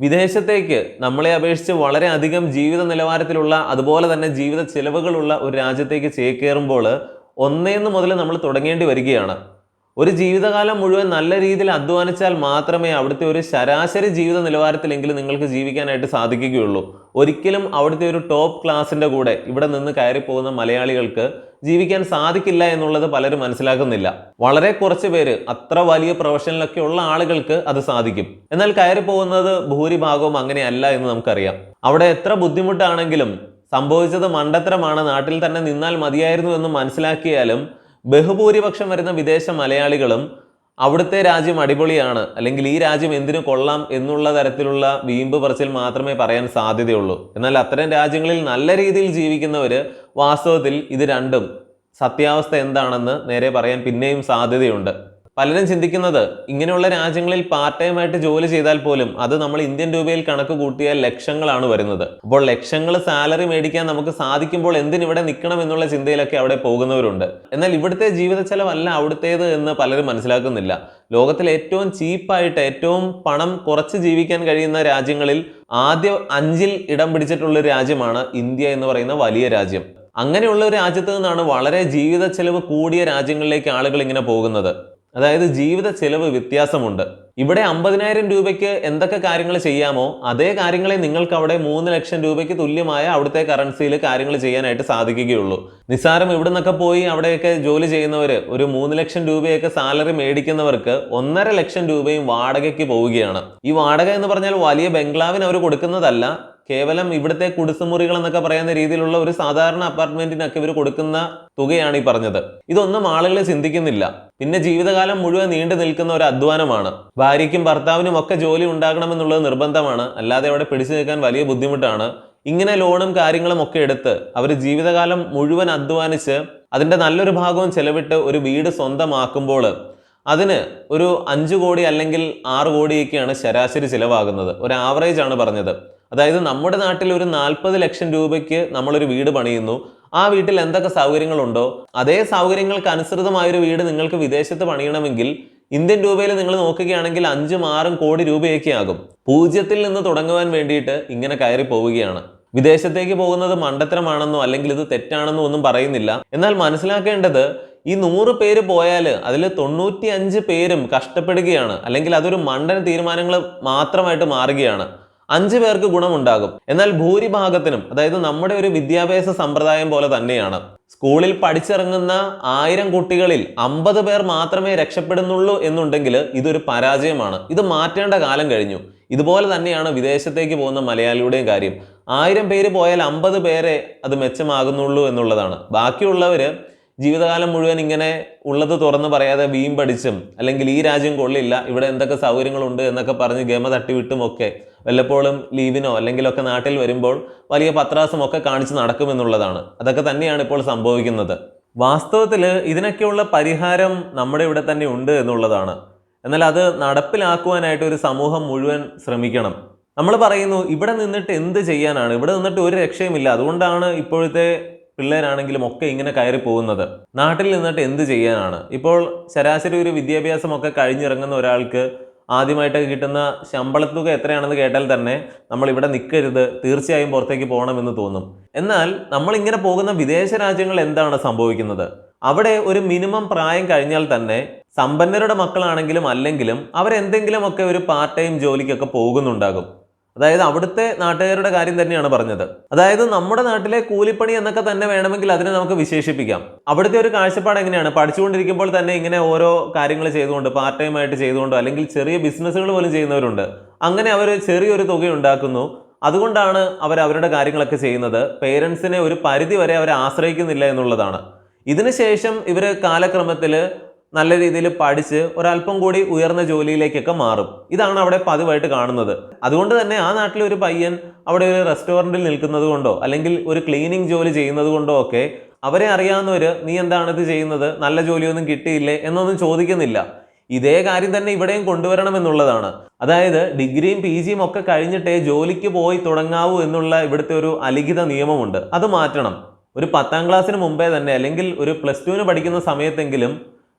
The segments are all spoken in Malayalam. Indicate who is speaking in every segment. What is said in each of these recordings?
Speaker 1: വിദേശത്തേക്ക് നമ്മളെ അപേക്ഷിച്ച് വളരെ അധികം ജീവിത നിലവാരത്തിലുള്ള അതുപോലെ തന്നെ ജീവിത ചെലവുകളുള്ള ഒരു രാജ്യത്തേക്ക് ചേക്കേറുമ്പോൾ ഒന്നേന്ന് മുതൽ നമ്മൾ തുടങ്ങേണ്ടി വരികയാണ്. ഒരു ജീവിതകാലം മുഴുവൻ നല്ല രീതിയിൽ അധ്വാനിച്ചാൽ മാത്രമേ അവിടുത്തെ ഒരു ശരാശരി ജീവിത നിലവാരത്തിലെങ്കിലും നിങ്ങൾക്ക് ജീവിക്കാനായിട്ട് സാധിക്കുകയുള്ളൂ. ഒരിക്കലും അവിടുത്തെ ഒരു ടോപ്പ് ക്ലാസിന്റെ കൂടെ ഇവിടെ നിന്ന് കയറി പോകുന്ന മലയാളികൾക്ക് ജീവിക്കാൻ സാധിക്കില്ല എന്നുള്ളത് പലരും മനസ്സിലാക്കുന്നില്ല. വളരെ കുറച്ച് പേര് അത്ര വലിയ പ്രൊഫഷനിലൊക്കെ ഉള്ള ആളുകൾക്ക് അത് സാധിക്കും. എന്നാൽ കയറി പോകുന്നത് ഭൂരിഭാഗവും അങ്ങനെയല്ല എന്ന് നമുക്കറിയാം. അവിടെ എത്ര ബുദ്ധിമുട്ടാണെങ്കിലും സംഭവിച്ചത് മണ്ടത്തരമാണ്. നാട്ടിൽ തന്നെ നിന്നാൽ മതിയായിരുന്നു എന്ന് മനസ്സിലാക്കിയാലും ബഹുഭൂരിപക്ഷം വരുന്ന വിദേശ മലയാളികളും അവിടുത്തെ രാജ്യം അടിപൊളിയാണ്. അല്ലെങ്കിൽ ഈ രാജ്യം എന്തിനു കൊള്ളാം എന്നുള്ള തരത്തിലുള്ള വീമ്പ് പറച്ചിൽ മാത്രമേ പറയാൻ സാധ്യതയുള്ളൂ. എന്നാൽ അത്തരം രാജ്യങ്ങളിൽ നല്ല രീതിയിൽ ജീവിക്കുന്നവർ വാസ്തവത്തിൽ ഇത് രണ്ടും സത്യാവസ്ഥ എന്താണെന്ന് നേരെ പറയാൻ പിന്നെയും സാധ്യതയുണ്ട്. പലരും ചിന്തിക്കുന്നത് ഇങ്ങനെയുള്ള രാജ്യങ്ങളിൽ പാർട്ട് ടൈം ആയിട്ട് ജോലി ചെയ്താൽ പോലും അത് നമ്മൾ ഇന്ത്യൻ രൂപയിൽ കണക്ക് കൂട്ടിയാൽ ലക്ഷങ്ങളാണ് വരുന്നത്. അപ്പോൾ ലക്ഷങ്ങൾ സാലറി മേടിക്കാൻ നമുക്ക് സാധിക്കുമ്പോൾ എന്തിനിവിടെ നിൽക്കണം എന്നുള്ള ചിന്തയിലൊക്കെ അവിടെ പോകുന്നവരുണ്ട്. എന്നാൽ ഇവിടുത്തെ ജീവിത ചെലവല്ല അവിടുത്തേത് എന്ന് പലരും മനസ്സിലാക്കുന്നില്ല. ലോകത്തിൽ ഏറ്റവും ചീപ്പായിട്ട് ഏറ്റവും പണം കുറച്ച് ജീവിക്കാൻ കഴിയുന്ന രാജ്യങ്ങളിൽ ആദ്യ അഞ്ചിൽ ഇടം പിടിച്ചിട്ടുള്ള രാജ്യമാണ് ഇന്ത്യ എന്ന് പറയുന്ന വലിയ രാജ്യം. അങ്ങനെയുള്ള ഒരു രാജ്യത്ത് നിന്നാണ് വളരെ ജീവിത ചെലവ് കൂടിയ രാജ്യങ്ങളിലേക്ക് ആളുകൾ ഇങ്ങനെ പോകുന്നത്. അതായത് ജീവിത ചെലവ് വ്യത്യാസമുണ്ട്. ഇവിടെ അമ്പതിനായിരം രൂപയ്ക്ക് എന്തൊക്കെ കാര്യങ്ങൾ ചെയ്യാമോ അതേ കാര്യങ്ങളെ നിങ്ങൾക്ക് അവിടെ മൂന്ന് ലക്ഷം രൂപയ്ക്ക് തുല്യമായ അവിടുത്തെ കറൻസിയിൽ കാര്യങ്ങൾ ചെയ്യാനായിട്ട് സാധിക്കുകയുള്ളൂ. നിസ്സാരം ഇവിടെ നിന്നൊക്കെ പോയി അവിടെയൊക്കെ ജോലി ചെയ്യുന്നവർ ഒരു മൂന്ന് ലക്ഷം രൂപയൊക്കെ സാലറി മേടിക്കുന്നവർക്ക് ഒന്നര ലക്ഷം രൂപയും വാടകയ്ക്ക് പോവുകയാണ്. ഈ വാടക എന്ന് പറഞ്ഞാൽ വലിയ ബംഗ്ലാവിന് അവർ കൊടുക്കുന്നതല്ല കേവലം ഇവിടുത്തെ കുടിസുമുറികൾ എന്നൊക്കെ പറയുന്ന രീതിയിലുള്ള ഒരു സാധാരണ അപ്പാർട്ട്മെന്റിനൊക്കെ ഇവർ കൊടുക്കുന്ന തുകയാണ് ഈ പറഞ്ഞത്. ഇതൊന്നും ആളുകൾ ചിന്തിക്കുന്നില്ല. പിന്നെ ജീവിതകാലം മുഴുവൻ നീണ്ടു നിൽക്കുന്ന ഒരു അധ്വാനമാണ്. ഭാര്യയ്ക്കും ഭർത്താവിനും ഒക്കെ ജോലി ഉണ്ടാകണമെന്നുള്ളത് നിർബന്ധമാണ്. അല്ലാതെ അവിടെ പിടിച്ചു നിൽക്കാൻ വലിയ ബുദ്ധിമുട്ടാണ്. ഇങ്ങനെ ലോണും കാര്യങ്ങളും ഒക്കെ എടുത്ത് അവർ ജീവിതകാലം മുഴുവൻ അധ്വാനിച്ച് അതിന്റെ നല്ലൊരു ഭാഗവും ചെലവിട്ട് ഒരു വീട് സ്വന്തമാക്കുമ്പോൾ അതിന് ഒരു അഞ്ചു കോടി അല്ലെങ്കിൽ ആറ് കോടിയൊക്കെയാണ് ശരാശരി ചിലവാകുന്നത്. ഒരു ആവറേജ് ആണ് പറഞ്ഞത്. അതായത് നമ്മുടെ നാട്ടിൽ ഒരു നാൽപ്പത് ലക്ഷം രൂപയ്ക്ക് നമ്മളൊരു വീട് പണിയുന്നു. ആ വീട്ടിൽ എന്തൊക്കെ സൗകര്യങ്ങളുണ്ടോ? അതേ സൗകര്യങ്ങൾക്ക് അനുസൃതമായൊരു വീട് നിങ്ങൾക്ക് വിദേശത്ത് പണിയണമെങ്കിൽ ഇന്ത്യൻ രൂപയിൽ നിങ്ങൾ നോക്കുകയാണെങ്കിൽ അഞ്ചും ആറും കോടി രൂപയൊക്കെ ആകും. പൂജ്യത്തിൽ നിന്ന് തുടങ്ങുവാൻ വേണ്ടിയിട്ട് ഇങ്ങനെ കയറി പോവുകയാണ്. വിദേശത്തേക്ക് പോകുന്നത് മണ്ടത്തരമാണെന്നോ അല്ലെങ്കിൽ ഇത് തെറ്റാണെന്നോ ഒന്നും പറയുന്നില്ല. എന്നാൽ മനസ്സിലാക്കേണ്ടത് ഈ നൂറ് പേര് പോയാൽ അതിൽ തൊണ്ണൂറ്റി അഞ്ച് പേരും കഷ്ടപ്പെടുകയാണ്. അല്ലെങ്കിൽ അതൊരു മണ്ടൻ തീരുമാനങ്ങൾ മാത്രമായിട്ട് മാറുകയാണ്. അഞ്ചു പേർക്ക് ഗുണമുണ്ടാകും. എന്നാൽ ഭൂരിഭാഗത്തിനും അതായത് നമ്മുടെ ഒരു വിദ്യാഭ്യാസ സമ്പ്രദായം പോലെ തന്നെയാണ്. സ്കൂളിൽ പഠിച്ചിറങ്ങുന്ന ആയിരം കുട്ടികളിൽ അമ്പത് പേർ മാത്രമേ രക്ഷപ്പെടുന്നുള്ളൂ എന്നുണ്ടെങ്കിൽ ഇതൊരു പരാജയമാണ്. ഇത് മാറ്റേണ്ട കാലം കഴിഞ്ഞു. ഇതുപോലെ തന്നെയാണ് വിദേശത്തേക്ക് പോകുന്ന മലയാളിയുടെയും കാര്യം. ആയിരം പേര് പോയാൽ അമ്പത് പേരെ അത് മെച്ചമാകുന്നുള്ളൂ എന്നുള്ളതാണ്. ബാക്കിയുള്ളവര് ജീവിതകാലം മുഴുവൻ ഇങ്ങനെ ഉള്ളത് തുറന്ന് പറയാതെ വീം പഠിച്ചും അല്ലെങ്കിൽ ഈ രാജ്യം കൊള്ളില്ല ഇവിടെ എന്തൊക്കെ സൗകര്യങ്ങളുണ്ട് എന്നൊക്കെ പറഞ്ഞ് ഗമ തട്ടിവിട്ടും ഒക്കെ വല്ലപ്പോഴും ലീവിനോ അല്ലെങ്കിലൊക്കെ നാട്ടിൽ വരുമ്പോൾ വലിയ പത്രാസം ഒക്കെ കാണിച്ച് നടക്കുമെന്നുള്ളതാണ്. അതൊക്കെ തന്നെയാണ് ഇപ്പോൾ സംഭവിക്കുന്നത്. വാസ്തവത്തിൽ ഇതിനൊക്കെയുള്ള പരിഹാരം നമ്മുടെ ഇവിടെ തന്നെ ഉണ്ട് എന്നുള്ളതാണ്. എന്നാൽ അത് നടപ്പിലാക്കുവാനായിട്ട് ഒരു സമൂഹം മുഴുവൻ ശ്രമിക്കണം. നമ്മൾ പറയുന്നു ഇവിടെ നിന്നിട്ട് എന്ത് ചെയ്യാനാണ്? ഇവിടെ നിന്നിട്ട് ഒരു രക്ഷയുമില്ല. അതുകൊണ്ടാണ് ഇപ്പോഴത്തെ പിള്ളേരാണെങ്കിലും ഒക്കെ ഇങ്ങനെ കയറി പോകുന്നത്. നാട്ടിൽ നിന്നിട്ട് എന്ത് ചെയ്യാനാണ്? ഇപ്പോൾ ശരാശരി ഒരു വിദ്യാഭ്യാസമൊക്കെ കഴിഞ്ഞിറങ്ങുന്ന ഒരാൾക്ക് ആദ്യമായിട്ട് കിട്ടുന്ന ശമ്പളത്തുക എത്രയാണെന്ന് കേട്ടാൽ തന്നെ നമ്മൾ ഇവിടെ നിൽക്കരുത് തീർച്ചയായും പുറത്തേക്ക് പോകണമെന്ന് തോന്നും. എന്നാൽ നമ്മൾ ഇങ്ങനെ പോകുന്ന വിദേശ രാജ്യങ്ങൾ എന്താണ് സംഭവിക്കുന്നത്? അവിടെ ഒരു മിനിമം പ്രായം കഴിഞ്ഞാൽ തന്നെ സമ്പന്നരുടെ മക്കളാണെങ്കിലും അല്ലെങ്കിലും അവരെന്തെങ്കിലുമൊക്കെ ഒരു പാർട്ട് ടൈം ജോലിക്കൊക്കെ പോകുന്നുണ്ടാകും. അതായത് അവിടുത്തെ നാട്ടുകാരുടെ കാര്യം തന്നെയാണ് പറഞ്ഞത്. അതായത് നമ്മുടെ നാട്ടിലെ കൂലിപ്പണി എന്നൊക്കെ തന്നെ വേണമെങ്കിൽ അതിനെ നമുക്ക് വിശേഷിപ്പിക്കാം. അവിടുത്തെ ഒരു കാഴ്ചപ്പാട് എങ്ങനെയാണ്? പഠിച്ചുകൊണ്ടിരിക്കുമ്പോൾ തന്നെ ഇങ്ങനെ ഓരോ കാര്യങ്ങൾ ചെയ്തുകൊണ്ട് പാർട്ട് ടൈം ആയിട്ട് ചെയ്തുകൊണ്ടോ അല്ലെങ്കിൽ ചെറിയ ബിസിനസ്സുകൾ പോലും ചെയ്യുന്നവരുണ്ട്. അങ്ങനെ അവർ ചെറിയൊരു തുക ഉണ്ടാക്കുന്നു അതുകൊണ്ടാണ് അവർ അവരുടെ കാര്യങ്ങളൊക്കെ ചെയ്യുന്നത്. പേരൻസിനെ ഒരു പരിധി വരെ അവരെ ആശ്രയിക്കുന്നില്ല എന്നുള്ളതാണ്. ഇതിനുശേഷം ഇവർ കാലക്രമത്തിൽ നല്ല രീതിയിൽ പഠിച്ച് ഒരല്പം കൂടി ഉയർന്ന ജോലിയിലേക്കൊക്കെ മാറും. ഇതാണ് അവിടെ പതിവായിട്ട് കാണുന്നത്. അതുകൊണ്ട് തന്നെ ആ നാട്ടിലെ ഒരു പയ്യൻ അവിടെ ഒരു റെസ്റ്റോറന്റിൽ നിൽക്കുന്നത് കൊണ്ടോ അല്ലെങ്കിൽ ഒരു ക്ലീനിങ് ജോലി ചെയ്യുന്നത് കൊണ്ടോ ഒക്കെ അവരെ അറിയാവുന്നവർ നീ എന്താണ് ഇത് ചെയ്യുന്നത്? നല്ല ജോലിയൊന്നും കിട്ടിയില്ലേ? എന്നൊന്നും ചോദിക്കുന്നില്ല. ഇതേ കാര്യം തന്നെ ഇവിടെയും കൊണ്ടുവരണം എന്നുള്ളതാണ്. അതായത് ഡിഗ്രിയും പി ജിയും ഒക്കെ കഴിഞ്ഞിട്ടേ ജോലിക്ക് പോയി തുടങ്ങാവൂ എന്നുള്ള ഇവിടുത്തെ ഒരു അലിഖിത നിയമമുണ്ട്. അത് മാറ്റണം. ഒരു പത്താം ക്ലാസ്സിന് മുമ്പേ തന്നെ അല്ലെങ്കിൽ ഒരു പ്ലസ് ടുവിന് പഠിക്കുന്ന സമയത്തെങ്കിലും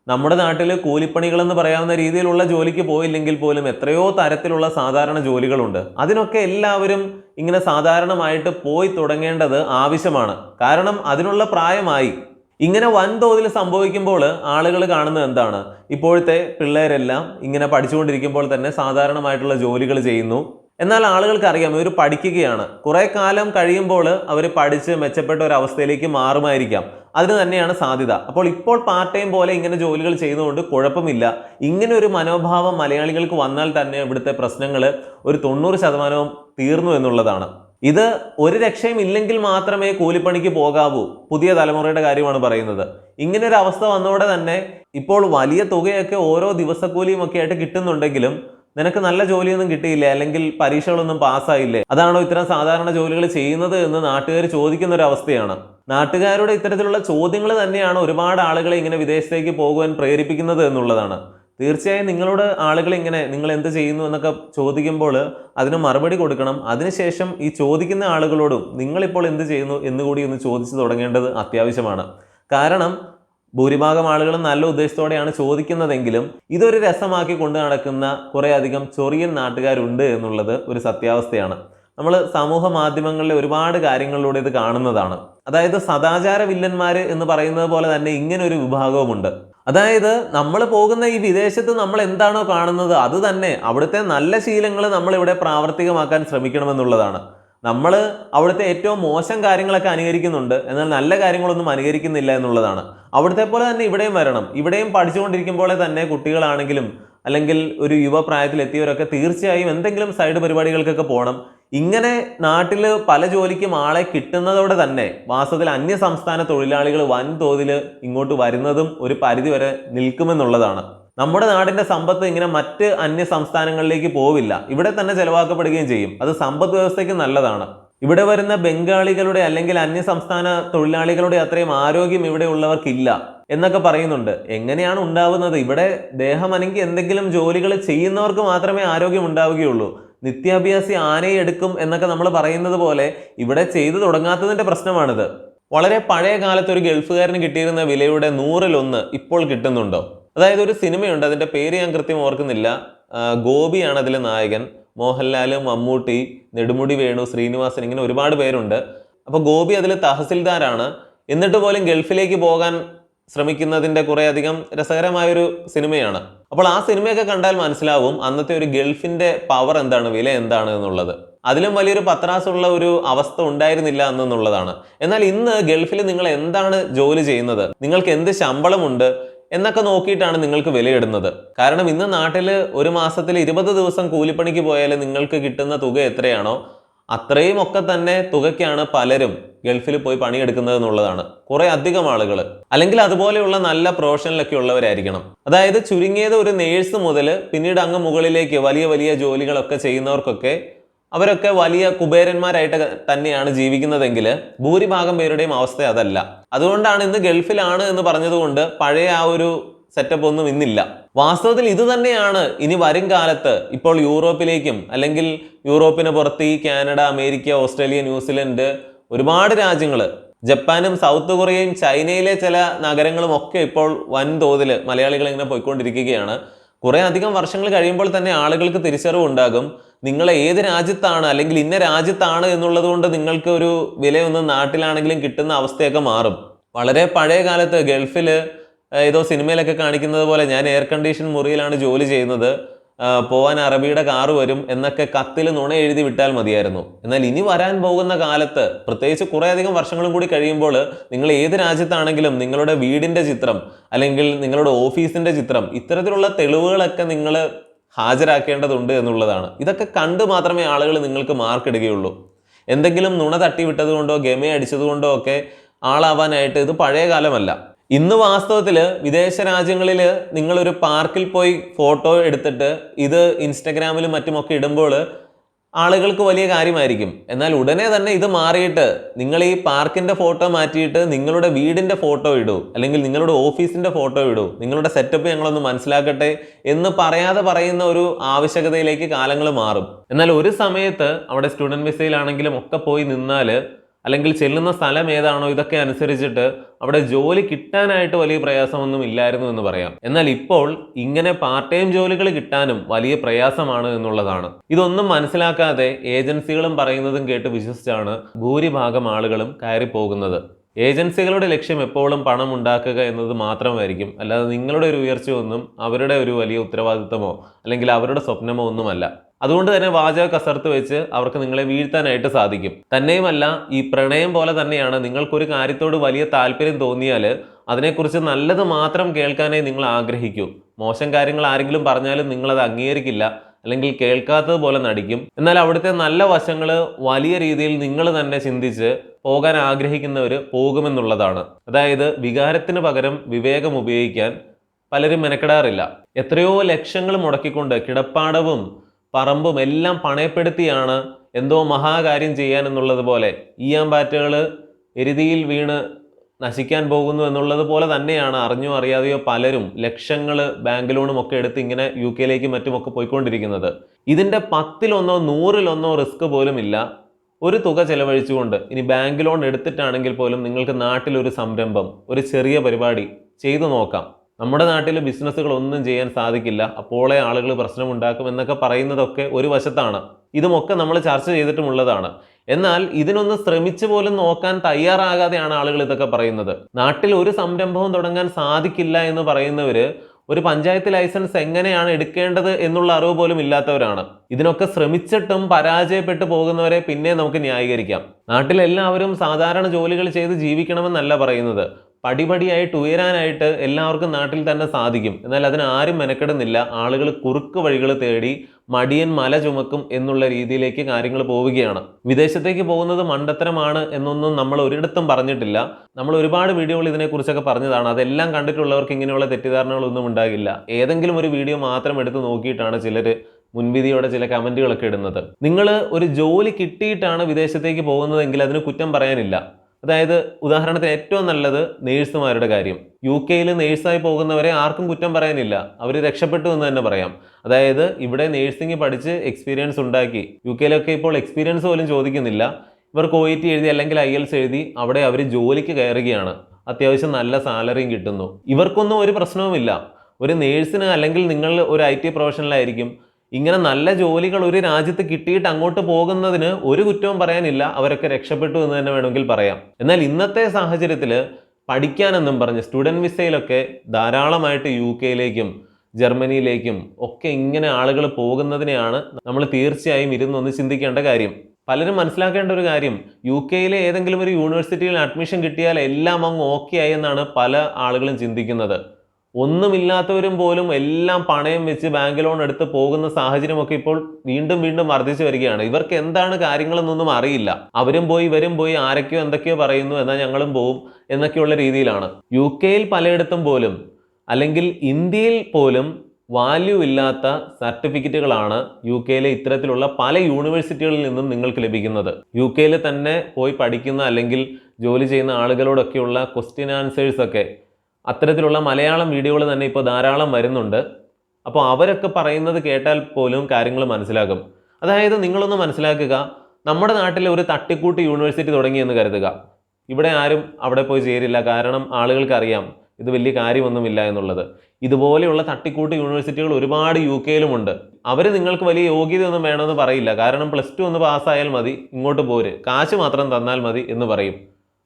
Speaker 1: നമ്മുടെ നാട്ടിൽ കൂലിപ്പണികൾ എന്ന് പറയാവുന്ന രീതിയിലുള്ള ജോലിക്ക് പോയില്ലെങ്കിൽ പോലും എത്രയോ തരത്തിലുള്ള സാധാരണ ജോലികളുണ്ട്. അതിനൊക്കെ എല്ലാവരും ഇങ്ങനെ സാധാരണമായിട്ട് പോയി തുടങ്ങേണ്ടത് ആവശ്യമാണ്. കാരണം അതിനുള്ള പ്രായമായി. ഇങ്ങനെ വൻതോതിൽ സംഭവിക്കുമ്പോൾ ആളുകൾ കാണുന്നത് എന്താണ്? ഇപ്പോഴത്തെ പിള്ളേരെല്ലാം ഇങ്ങനെ പഠിച്ചുകൊണ്ടിരിക്കുമ്പോൾ തന്നെ സാധാരണമായിട്ടുള്ള ജോലികൾ ചെയ്യുന്നു. എന്നാൽ ആളുകൾക്ക് അറിയാം ഇവർ പഠിക്കുകയാണ്. കുറേ കാലം കഴിയുമ്പോൾ അവർ പഠിച്ച് മെച്ചപ്പെട്ട ഒരു അവസ്ഥയിലേക്ക് മാറുമായിരിക്കാം. അതിന് തന്നെയാണ് സാധ്യത. അപ്പോൾ ഇപ്പോൾ പാർട്ട് ടൈം പോലെ ഇങ്ങനെ ജോലികൾ ചെയ്യുന്നതുകൊണ്ട് കുഴപ്പമില്ല. ഇങ്ങനെ ഒരു മനോഭാവം മലയാളികൾക്ക് വന്നാൽ തന്നെ ഇവിടുത്തെ പ്രശ്നങ്ങൾ ഒരു തൊണ്ണൂറ് ശതമാനവും തീർന്നു എന്നുള്ളതാണ്. ഇത് ഒരു രക്ഷയും ഇല്ലെങ്കിൽ മാത്രമേ കൂലിപ്പണിക്ക് പോകാവൂ. പുതിയ തലമുറയുടെ കാര്യമാണ് പറയുന്നത്. ഇങ്ങനെ ഒരു അവസ്ഥ വന്നതോടെ തന്നെ ഇപ്പോൾ വലിയ തുകയൊക്കെ ഓരോ ദിവസക്കൂലിയും ഒക്കെ ആയിട്ട് കിട്ടുന്നുണ്ടെങ്കിലും നിനക്ക് നല്ല ജോലിയൊന്നും കിട്ടിയില്ലേ? അല്ലെങ്കിൽ പരീക്ഷകളൊന്നും പാസ്സായില്ലേ? അതാണോ ഇത്തരം സാധാരണ ജോലികൾ ചെയ്യുന്നത് എന്ന് നാട്ടുകാർ ചോദിക്കുന്ന ഒരു അവസ്ഥയാണ് നാട്ടുകാരുടെ ഇത്തരത്തിലുള്ള ചോദ്യങ്ങൾ തന്നെയാണ് ഒരുപാട് ആളുകളെ ഇങ്ങനെ വിദേശത്തേക്ക് പോകുവാൻ പ്രേരിപ്പിക്കുന്നത് എന്നുള്ളതാണ്. തീർച്ചയായും നിങ്ങളോട് ആളുകൾ ഇങ്ങനെ നിങ്ങൾ എന്ത് ചെയ്യുന്നു എന്നൊക്കെ ചോദിക്കുമ്പോൾ അതിന് മറുപടി കൊടുക്കണം. അതിനുശേഷം ഈ ചോദിക്കുന്ന ആളുകളോടും നിങ്ങളിപ്പോൾ എന്ത് ചെയ്യുന്നു എന്നുകൂടി ഒന്ന് ചോദിച്ചു തുടങ്ങേണ്ടത് അത്യാവശ്യമാണ്. കാരണം ഭൂരിഭാഗം ആളുകളും നല്ല ഉദ്ദേശത്തോടെയാണ് ചോദിക്കുന്നതെങ്കിലും ഇതൊരു രസമാക്കി കൊണ്ടു നടക്കുന്ന കുറേയധികം ചൊറിയൻ നാട്ടുകാരുണ്ട് എന്നുള്ളത് ഒരു സത്യാവസ്ഥയാണ്. നമ്മൾ സമൂഹ മാധ്യമങ്ങളിലെ ഒരുപാട് കാര്യങ്ങളിലൂടെ ഇത് കാണുന്നതാണ്. അതായത് സദാചാര വില്ലന്മാർ എന്ന് പറയുന്നത് പോലെ തന്നെ ഇങ്ങനെ ഒരു വിഭാഗവുമുണ്ട്. അതായത് നമ്മൾ പോകുന്ന ഈ വിദേശത്ത് നമ്മൾ എന്താണോ കാണുന്നത് അത് തന്നെ അവിടുത്തെ നല്ല ശീലങ്ങൾ നമ്മൾ ഇവിടെ പ്രാവർത്തികമാക്കാൻ ശ്രമിക്കണമെന്നുള്ളതാണ്. നമ്മൾ അവിടുത്തെ ഏറ്റവും മോശം കാര്യങ്ങളൊക്കെ അനുകരിക്കുന്നുണ്ട്. എന്നാൽ നല്ല കാര്യങ്ങളൊന്നും അനുകരിക്കുന്നില്ല എന്നുള്ളതാണ്. അവിടുത്തെ പോലെ തന്നെ ഇവിടെയും വരണം. ഇവിടെയും പഠിച്ചുകൊണ്ടിരിക്കുമ്പോൾ തന്നെ കുട്ടികളാണെങ്കിലും അല്ലെങ്കിൽ ഒരു യുവപ്രായത്തിൽ എത്തിയവരൊക്കെ തീർച്ചയായും എന്തെങ്കിലും സൈഡ് പരിപാടികൾക്കൊക്കെ പോകണം ഇങ്ങനെ നാട്ടിൽ പല ജോലിക്കും ആളെ കിട്ടുന്നതോടെ തന്നെ വാസ്തവത്തിൽ അന്യ സംസ്ഥാന തൊഴിലാളികൾ വൻതോതിൽ ഇങ്ങോട്ട് വരുന്നതും ഒരു പരിധിവരെ നിൽക്കുമെന്നുള്ളതാണ്. നമ്മുടെ നാടിന്റെ സമ്പത്ത് ഇങ്ങനെ മറ്റ് അന്യ സംസ്ഥാനങ്ങളിലേക്ക് പോവില്ല. ഇവിടെ തന്നെ ചെലവാക്കപ്പെടുകയും ചെയ്യും. അത് സമ്പദ് വ്യവസ്ഥയ്ക്ക് നല്ലതാണ്. ഇവിടെ വരുന്ന ബംഗാളികളുടെ അല്ലെങ്കിൽ അന്യ സംസ്ഥാന തൊഴിലാളികളുടെ അത്രയും ആരോഗ്യം ഇവിടെ ഉള്ളവർക്കില്ല എന്നൊക്കെ പറയുന്നുണ്ട്. എങ്ങനെയാണ് ഉണ്ടാവുന്നത്? ഇവിടെ ദേഹം അനങ്ങി എന്തെങ്കിലും ജോലികൾ ചെയ്യുന്നവർക്ക് മാത്രമേ ആരോഗ്യം ഉണ്ടാവുകയുള്ളൂ. നിത്യാഭ്യാസി ആനയെ എടുക്കും എന്നൊക്കെ നമ്മൾ പറയുന്നത് പോലെ ഇവിടെ ചെയ്തു തുടങ്ങാത്തതിന്റെ പ്രശ്നമാണിത്. വളരെ പഴയ കാലത്ത് ഒരു ഗൾഫുകാരന് കിട്ടിയിരുന്ന വിലയുടെ നൂറിലൊന്ന് ഇപ്പോൾ കിട്ടുന്നുണ്ടോ? അതായത് ഒരു സിനിമയുണ്ട് അതിന്റെ പേര് ഞാൻ കൃത്യം ഓർക്കുന്നില്ല. ഗോപിയാണ് അതിലെ നായകൻ. മോഹൻലാൽ മമ്മൂട്ടി നെടുമുടി വേണു ശ്രീനിവാസൻ ഇങ്ങനെ ഒരുപാട് പേരുണ്ട്. അപ്പോൾ ഗോപി അതിൽ തഹസിൽദാരാണ്. എന്നിട്ട് പോലും ഗൾഫിലേക്ക് പോകാൻ ശ്രമിക്കുന്നതിന്റെ കുറേയധികം രസകരമായൊരു സിനിമയാണ്. അപ്പോൾ ആ സിനിമയൊക്കെ കണ്ടാൽ മനസ്സിലാവും അന്നത്തെ ഒരു ഗൾഫിന്റെ പവർ എന്താണ് വില എന്താണ് എന്നുള്ളത്. അതിലും വലിയൊരു പത്രാസുള്ള ഒരു അവസ്ഥ ഉണ്ടായിരുന്നില്ല എന്നുള്ളതാണ് എന്നാൽ ഇന്ന് ഗൾഫിൽ നിങ്ങൾ എന്താണ് ജോലി ചെയ്യുന്നത്? നിങ്ങൾക്ക് എന്ത് ശമ്പളമുണ്ട്? എന്നൊക്കെ നോക്കിയിട്ടാണ് നിങ്ങൾക്ക് വിലയിടുന്നത്. കാരണം ഇന്ന് നാട്ടിൽ ഒരു മാസത്തിൽ ഇരുപത് ദിവസം കൂലിപ്പണിക്ക് പോയാൽ നിങ്ങൾക്ക് കിട്ടുന്ന തുക എത്രയാണോ അത്രയും ഒക്കെ തന്നെ തുകയ്ക്കാണ് പലരും ഗൾഫിൽ പോയി പണിയെടുക്കുന്നത് എന്നുള്ളതാണ്. കുറെ അധികം ആളുകൾ. അല്ലെങ്കിൽ അതുപോലെയുള്ള നല്ല പ്രൊഫഷനിലൊക്കെ ഉള്ളവരായിരിക്കണം. അതായത് ചുരുങ്ങിയത് ഒരു നേഴ്സ് മുതൽ പിന്നീട് അങ്ങ് മുകളിലേക്ക് വലിയ വലിയ ജോലികളൊക്കെ ചെയ്യുന്നവർക്കൊക്കെ അവരൊക്കെ വലിയ കുബേരന്മാരായിട്ട് തന്നെയാണ് ജീവിക്കുന്നതെങ്കിൽ ഭൂരിഭാഗം പേരുടെയും അവസ്ഥ അതല്ല. അതുകൊണ്ടാണ് ഇന്ന് ഗൾഫിലാണ് എന്ന് പറഞ്ഞതുകൊണ്ട് പഴയ ആ ഒരു സെറ്റപ്പ് ഒന്നും ഇന്നില്ല. വാസ്തവത്തിൽ ഇത് തന്നെയാണ് ഇനി വരും കാലത്ത് ഇപ്പോൾ യൂറോപ്പിലേക്കും അല്ലെങ്കിൽ യൂറോപ്പിന് പുറത്ത് ഈ കാനഡ അമേരിക്ക ഓസ്ട്രേലിയ ന്യൂസിലൻഡ് ഒരുപാട് രാജ്യങ്ങൾ ജപ്പാനും സൗത്ത് കൊറിയയും ചൈനയിലെ ചില നഗരങ്ങളും ഒക്കെ ഇപ്പോൾ വൻതോതിൽ മലയാളികൾ ഇങ്ങനെ പോയിക്കൊണ്ടിരിക്കുകയാണ്. കുറേ അധികം വർഷങ്ങൾ കഴിയുമ്പോൾ തന്നെ ആളുകൾക്ക് തിരിച്ചറിവ് ഉണ്ടാകും. നിങ്ങൾ ഏത് രാജ്യത്താണ് അല്ലെങ്കിൽ ഇന്ന രാജ്യത്താണ് എന്നുള്ളത് കൊണ്ട് നിങ്ങൾക്ക് ഒരു വിലയൊന്നും നാട്ടിലാണെങ്കിലും കിട്ടുന്ന അവസ്ഥയൊക്കെ മാറും. വളരെ പഴയ കാലത്ത് ഗൾഫിൽ ഏതോ സിനിമയിലൊക്കെ കാണിക്കുന്നത് പോലെ ഞാൻ എയർ കണ്ടീഷൻ മുറിയിലാണ് ജോലി ചെയ്യുന്നത്. പോവാൻ അറബിയുടെ കാറ് വരും എന്നൊക്കെ കത്തിൽ നുണ എഴുതി വിട്ടാൽ മതിയായിരുന്നു. എന്നാൽ ഇനി വരാൻ പോകുന്ന കാലത്ത് പ്രത്യേകിച്ച് കുറേയധികം വർഷങ്ങളും കൂടി കഴിയുമ്പോൾ നിങ്ങൾ ഏത് രാജ്യത്താണെങ്കിലും നിങ്ങളുടെ വീടിന്റെ ചിത്രം അല്ലെങ്കിൽ നിങ്ങളുടെ ഓഫീസിന്റെ ചിത്രം ഇത്തരത്തിലുള്ള തെളിവുകളൊക്കെ നിങ്ങൾ ഹാജരാക്കേണ്ടതുണ്ട് എന്നുള്ളതാണ്. ഇതൊക്കെ കണ്ട് മാത്രമേ ആളുകൾ നിങ്ങൾക്ക് മാർക്ക് ഇടുകയുള്ളൂ. എന്തെങ്കിലും നുണ തട്ടിവിട്ടതുകൊണ്ടോ ഗമ അടിച്ചതുകൊണ്ടോ ഒക്കെ ആളാവാനായിട്ട് ഇത് പഴയ കാലമല്ല. ഇന്ന് വാസ്തവത്തിൽ വിദേശ രാജ്യങ്ങളിൽ നിങ്ങളൊരു പാർക്കിൽ പോയി ഫോട്ടോ എടുത്തിട്ട് ഇത് ഇൻസ്റ്റഗ്രാമിലും മറ്റുമൊക്കെ ഇടുമ്പോൾ ആളുകൾക്ക് വലിയ കാര്യമായിരിക്കും. എന്നാൽ ഉടനെ തന്നെ ഇത് മാറിയിട്ട് നിങ്ങൾ ഈ പാർക്കിന്റെ ഫോട്ടോ മാറ്റിയിട്ട് നിങ്ങളുടെ വീടിന്റെ ഫോട്ടോ ഇടൂ അല്ലെങ്കിൽ നിങ്ങളുടെ ഓഫീസിന്റെ ഫോട്ടോ ഇടൂ നിങ്ങളുടെ സെറ്റപ്പ് ഞങ്ങളൊന്ന് മനസ്സിലാക്കട്ടെ എന്ന് പറയാതെ പറയുന്ന ഒരു ആവശ്യകതയിലേക്ക് കാലങ്ങൾ മാറും. എന്നാൽ ഒരു സമയത്ത് അവിടെ സ്റ്റുഡന്റ് വിസയിലാണെങ്കിലും ഒക്കെ പോയി നിന്നാൽ അല്ലെങ്കിൽ ചെല്ലുന്ന സ്ഥലം ഏതാണോ ഇതൊക്കെ അനുസരിച്ചിട്ട് അവിടെ ജോലി കിട്ടാനായിട്ട് വലിയ പ്രയാസമൊന്നും ഇല്ലായിരുന്നു എന്ന് പറയാം. എന്നാൽ ഇപ്പോൾ ഇങ്ങനെ പാർട്ട് ടൈം ജോലികൾ കിട്ടാനും വലിയ പ്രയാസമാണ് എന്നുള്ളതാണ്. ഇതൊന്നും മനസ്സിലാക്കാതെ ഏജൻസികളും പറയുന്നതും കേട്ട് വിശ്വസിച്ചാണ് ഭൂരിഭാഗം ആളുകളും കയറി പോകുന്നത് ഏജൻസികളുടെ ലക്ഷ്യം എപ്പോഴും പണം ഉണ്ടാക്കുക എന്നത് മാത്രമായിരിക്കും. അല്ലാതെ നിങ്ങളുടെ ഒരു ഉയർച്ചയൊന്നും അവരുടെ ഒരു വലിയ ഉത്തരവാദിത്തമോ അല്ലെങ്കിൽ അവരുടെ സ്വപ്നമോ ഒന്നുമല്ല. അതുകൊണ്ട് തന്നെ വാചക കസർത്ത് വെച്ച് അവർക്ക് നിങ്ങളെ വീഴ്ത്താനായിട്ട് സാധിക്കും. തന്നെയുമല്ല ഈ പ്രണയം പോലെ തന്നെയാണ് നിങ്ങൾക്കൊരു കാര്യത്തോട് വലിയ താല്പര്യം തോന്നിയാൽ അതിനെക്കുറിച്ച് നല്ലത് മാത്രം കേൾക്കാനേ നിങ്ങൾ ആഗ്രഹിക്കൂ. മോശം കാര്യങ്ങൾ ആരെങ്കിലും പറഞ്ഞാലും നിങ്ങളത് അംഗീകരിക്കില്ല അല്ലെങ്കിൽ കേൾക്കാത്തതുപോലെ നടിക്കും. എന്നാൽ അവിടുത്തെ നല്ല വശങ്ങൾ വലിയ രീതിയിൽ നിങ്ങൾ തന്നെ ചിന്തിച്ച് പോകാൻ ആഗ്രഹിക്കുന്നവർ പോകുമെന്നുള്ളതാണ്. അതായത് വികാരത്തിന് പകരം വിവേകം ഉപയോഗിക്കാൻ പലരും മെനക്കെടാറില്ല. എത്രയോ ലക്ഷങ്ങൾ മുടക്കിക്കൊണ്ട് കിടപ്പാടവും പറമ്പും എല്ലാം പണയപ്പെടുത്തിയാണ് എന്തോ മഹാകാര്യം ചെയ്യാൻ എന്നുള്ളത് പോലെ. ഈയാമ്പാറ്റകൾ എരുതിയിൽ വീണ് നശിക്കാൻ പോകുന്നു എന്നുള്ളത് പോലെ തന്നെയാണ് അറിഞ്ഞോ അറിയാതെയോ പലരും ലക്ഷങ്ങൾ ബാങ്ക് ലോണും ഒക്കെ എടുത്ത് ഇങ്ങനെ യു കെയിലേക്കും മറ്റുമൊക്കെ പോയിക്കൊണ്ടിരിക്കുന്നത്. ഇതിന്റെ പത്തിലൊന്നോ നൂറിലൊന്നോ റിസ്ക് പോലും ഇല്ല. ഒരു തുക ചെലവഴിച്ചുകൊണ്ട് ഇനി ബാങ്ക് ലോൺ എടുത്തിട്ടാണെങ്കിൽ പോലും നിങ്ങൾക്ക് നാട്ടിലൊരു സംരംഭം ഒരു ചെറിയ പരിപാടി ചെയ്തു നോക്കാം. നമ്മുടെ നാട്ടിൽ ബിസിനസ്സുകൾ ഒന്നും ചെയ്യാൻ സാധിക്കില്ല. അപ്പോളെ ആളുകൾ പ്രശ്നമുണ്ടാക്കും എന്നൊക്കെ പറയുന്നതൊക്കെ ഒരു വശത്താണ്. ഇതുമൊക്കെ നമ്മൾ ചർച്ച ചെയ്തിട്ടുമുള്ളതാണ്. എന്നാൽ ഇതിനൊന്ന് ശ്രമിച്ചു പോലും നോക്കാൻ തയ്യാറാകാതെയാണ് ആളുകൾ ഇതൊക്കെ പറയുന്നത്. നാട്ടിൽ ഒരു സംരംഭവും തുടങ്ങാൻ സാധിക്കില്ല എന്ന് പറയുന്നവര് ഒരു പഞ്ചായത്ത് ലൈസൻസ് എങ്ങനെയാണ് എടുക്കേണ്ടത് എന്നുള്ള അറിവ് പോലും ഇല്ലാത്തവരാണ്. ഇതിനൊക്കെ ശ്രമിച്ചിട്ടും പരാജയപ്പെട്ടു പോകുന്നവരെ പിന്നെ നമുക്ക് ന്യായീകരിക്കാം. നാട്ടിലെല്ലാവരും സാധാരണ ജോലികൾ ചെയ്ത് ജീവിക്കണമെന്നല്ല പറയുന്നത്. പടിപടിയായിട്ട് ഉയരാനായിട്ട് എല്ലാവർക്കും നാട്ടിൽ തന്നെ സാധിക്കും. എന്നാൽ അതിന് ആരും മെനക്കെടുന്നില്ല. ആളുകൾ കുറുക്ക് വഴികൾ തേടി മടിയൻ മല ചുമക്കും എന്നുള്ള രീതിയിലേക്ക് കാര്യങ്ങൾ പോവുകയാണ്. വിദേശത്തേക്ക് പോകുന്നത് മണ്ടത്തരമാണ് എന്നൊന്നും നമ്മൾ ഒരിടത്തും പറഞ്ഞിട്ടില്ല. നമ്മൾ ഒരുപാട് വീഡിയോകൾ ഇതിനെക്കുറിച്ചൊക്കെ പറഞ്ഞതാണ്. അതെല്ലാം കണ്ടിട്ടുള്ളവർക്ക് ഇങ്ങനെയുള്ള തെറ്റിദ്ധാരണകളൊന്നും ഉണ്ടാകില്ല. ഏതെങ്കിലും ഒരു വീഡിയോ മാത്രം എടുത്ത് നോക്കിയിട്ടാണ് ചിലർ മുൻവിധിയോടെ ചില കമന്റുകളൊക്കെ ഇടുന്നത്. നിങ്ങൾ ഒരു ജോലി കിട്ടിയിട്ടാണ് വിദേശത്തേക്ക് പോകുന്നതെങ്കിൽ അതിന് കുറ്റം പറയാനില്ല. അതായത് ഉദാഹരണത്തിന് ഏറ്റവും നല്ലത് നേഴ്സുമാരുടെ കാര്യം. യു കെയിൽ നേഴ്സായി പോകുന്നവരെ ആർക്കും കുറ്റം പറയാനില്ല. അവർ രക്ഷപ്പെട്ടു എന്ന് തന്നെ പറയാം. അതായത് ഇവിടെ നേഴ്സിംഗ് പഠിച്ച് എക്സ്പീരിയൻസ് ഉണ്ടാക്കി. യു കെയിലൊക്കെ ഇപ്പോൾ എക്സ്പീരിയൻസ് പോലും ചോദിക്കുന്നില്ല. ഇവർ കോയിറ്റി എഴുതി അല്ലെങ്കിൽ ഐ എൽസ് എഴുതി അവിടെ അവർ ജോലിക്ക് കയറുകയാണ്. അത്യാവശ്യം നല്ല സാലറിയും കിട്ടുന്നു. ഇവർക്കൊന്നും ഒരു പ്രശ്നവുമില്ല. ഒരു നേഴ്സിന് അല്ലെങ്കിൽ നിങ്ങൾ ഒരു ഐ ടി പ്രൊഫഷണലായിരിക്കും ഇങ്ങനെ നല്ല ജോലികൾ ഒരു രാജ്യത്ത് കിട്ടിയിട്ട് അങ്ങോട്ട് പോകുന്നതിന് ഒരു കുറ്റവും പറയാനില്ല. അവരൊക്കെ രക്ഷപ്പെട്ടു എന്ന് തന്നെ വേണമെങ്കിൽ പറയാം. എന്നാൽ ഇന്നത്തെ സാഹചര്യത്തിൽ പഠിക്കാനെന്നും പറഞ്ഞ് സ്റ്റുഡന്റ് വിസയിലൊക്കെ ധാരാളമായിട്ട് യു കെയിലേക്കും ജർമ്മനിയിലേക്കും ഒക്കെ ഇങ്ങനെ ആളുകൾ പോകുന്നതിനെയാണ് നമ്മൾ തീർച്ചയായും ഇരുന്നൊന്ന് ചിന്തിക്കേണ്ട കാര്യം. പലരും മനസ്സിലാക്കേണ്ട ഒരു കാര്യം. യു കെയിലെ ഏതെങ്കിലും ഒരു യൂണിവേഴ്സിറ്റിയിൽ അഡ്മിഷൻ കിട്ടിയാൽ എല്ലാം അങ്ങ് ഓക്കെ ആയി എന്നാണ് പല ആളുകളും ചിന്തിക്കുന്നത്. ഒന്നുമില്ലാത്തവരും പോലും എല്ലാം പണയം വെച്ച് ബാങ്ക് ലോൺ എടുത്ത് പോകുന്ന സാഹചര്യമൊക്കെ ഇപ്പോൾ വീണ്ടും വീണ്ടും വർദ്ധിച്ചു വരികയാണ്. ഇവർക്ക് എന്താണ് കാര്യങ്ങളെന്നൊന്നും അറിയില്ല. അവരും പോയി ഇവരും പോയി ആരൊക്കെയോ എന്തൊക്കെയോ പറയുന്നു എന്നാൽ ഞങ്ങളും പോവും എന്നൊക്കെയുള്ള രീതിയിലാണ്. യു കെയിൽ പലയിടത്തും പോലും അല്ലെങ്കിൽ ഇന്ത്യയിൽ പോലും വാല്യൂ ഇല്ലാത്ത സർട്ടിഫിക്കറ്റുകളാണ് യു കെയിലെ ഇത്തരത്തിലുള്ള പല യൂണിവേഴ്സിറ്റികളിൽ നിന്നും നിങ്ങൾക്ക് ലഭിക്കുന്നത്. യു കെയിൽ തന്നെ പോയി പഠിക്കുന്ന അല്ലെങ്കിൽ ജോലി ചെയ്യുന്ന ആളുകളോടൊക്കെയുള്ള ക്വസ്റ്റ്യൻ ആൻസേഴ്സ് ഒക്കെ അത്തരത്തിലുള്ള മലയാളം വീഡിയോകൾ തന്നെ ഇപ്പോൾ ധാരാളം വരുന്നുണ്ട്. അപ്പോൾ അവരൊക്കെ പറയുന്നത് കേട്ടാൽ പോലും കാര്യങ്ങൾ മനസ്സിലാകും. അതായത് നിങ്ങളൊന്ന് മനസ്സിലാക്കുക നമ്മുടെ നാട്ടിൽ ഒരു തട്ടിക്കൂട്ട് യൂണിവേഴ്സിറ്റി തുടങ്ങിയെന്ന് കരുതുക. ഇവിടെ ആരും അവിടെ പോയി ചേരില്ല. കാരണം ആളുകൾക്കറിയാം ഇത് വലിയ കാര്യമൊന്നുമില്ല എന്നുള്ളത്. ഇതുപോലെയുള്ള തട്ടിക്കൂട്ട് യൂണിവേഴ്സിറ്റികൾ ഒരുപാട് യു കെയിലുമുണ്ട്. അവർ നിങ്ങൾക്ക് വലിയ യോഗ്യതയൊന്നും വേണമെന്ന് പറയില്ല. കാരണം പ്ലസ് ടു ഒന്ന് പാസ്സായാൽ മതി ഇങ്ങോട്ട് പോര്. കാശ് മാത്രം തന്നാൽ മതി എന്ന് പറയും.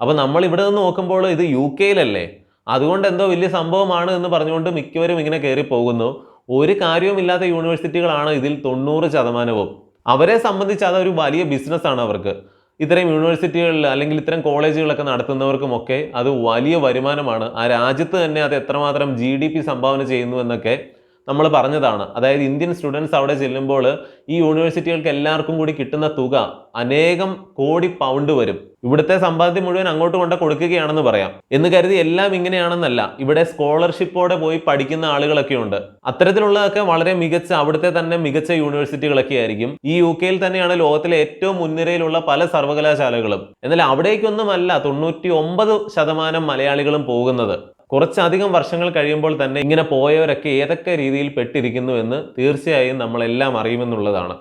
Speaker 1: അപ്പോൾ നമ്മൾ ഇവിടെ നിന്ന് നോക്കുമ്പോൾ ഇത് യു കെയിലല്ലേ? അതുകൊണ്ട് എന്തോ വലിയ സംഭവമാണ് എന്ന് പറഞ്ഞുകൊണ്ട് മിക്കവരും ഇങ്ങനെ കയറി പോകുന്നു ഒരു കാര്യവുമില്ലാത്ത യൂണിവേഴ്സിറ്റികളാണ് ഇതിൽ തൊണ്ണൂറ് ശതമാനവും. അവരെ സംബന്ധിച്ച് അതൊരു വലിയ ബിസിനസ്സാണ് അവർക്ക്. ഇത്തരം യൂണിവേഴ്സിറ്റികളിൽ അല്ലെങ്കിൽ ഇത്തരം കോളേജുകളൊക്കെ നടത്തുന്നവർക്കുമൊക്കെ അത് വലിയ വരുമാനമാണ്. ആ രാജ്യത്ത് തന്നെ അത് എത്രമാത്രം ജി ഡി പി സംഭാവന ചെയ്യുന്നു എന്നൊക്കെ നമ്മൾ പറഞ്ഞതാണ്. അതായത് ഇന്ത്യൻ സ്റ്റുഡൻസ് അവിടെ ചെല്ലുമ്പോൾ ഈ യൂണിവേഴ്സിറ്റികൾക്ക് എല്ലാവർക്കും കൂടി കിട്ടുന്ന തുക അനേകം കോടി പൗണ്ട് വരും. ഇവിടുത്തെ സമ്പാദ്യം മുഴുവൻ അങ്ങോട്ട് കൊണ്ട് കൊടുക്കുകയാണെന്ന് പറയാം. എന്ന് കരുതി എല്ലാം ഇങ്ങനെയാണെന്നല്ല. ഇവിടെ സ്കോളർഷിപ്പോടെ പോയി പഠിക്കുന്ന ആളുകളൊക്കെ ഉണ്ട്. അത്തരത്തിലുള്ളതൊക്കെ വളരെ മികച്ച അവിടുത്തെ തന്നെ മികച്ച യൂണിവേഴ്സിറ്റികളൊക്കെ ആയിരിക്കും. ഈ യു കെയിൽ തന്നെയാണ് ലോകത്തിലെ ഏറ്റവും മുൻനിരയിലുള്ള പല സർവകലാശാലകളും. എന്നാൽ അവിടേക്കൊന്നുമല്ല തൊണ്ണൂറ്റി ഒമ്പത് ശതമാനം മലയാളികളും പോകുന്നത്. കുറച്ചധികം വർഷങ്ങൾ കഴിയുമ്പോൾ തന്നെ ഇങ്ങനെ പോയവരൊക്കെ ഏതൊക്കെ രീതിയിൽ പെട്ടിരിക്കുന്നു എന്ന് തീർച്ചയായും നമ്മളെല്ലാം അറിയുമെന്നുള്ളതാണ്.